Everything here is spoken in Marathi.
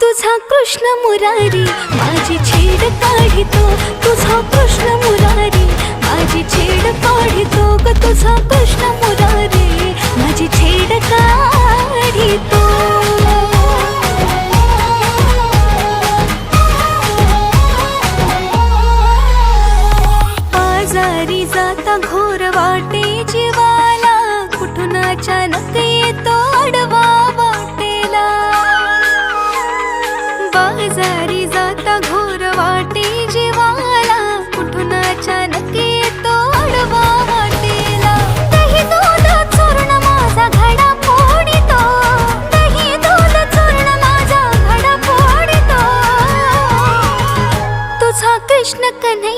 तुझा कृष्ण मुरारी माझी छेड काढितो. तुझा कृष्ण मुरारी माझी छेड काढितो. ग तुझा कृष्ण मुरारी माझी छेड काढितो. आजारी जाता घोर वाटे बाजारी जाता घोर वाटे जीवाला. कुठून अचानक येतो आडवा वाटेला. माझा घडा फोडितो. दही दूध माझा घडा फोडितो. तुझा कृष्ण कन्हैया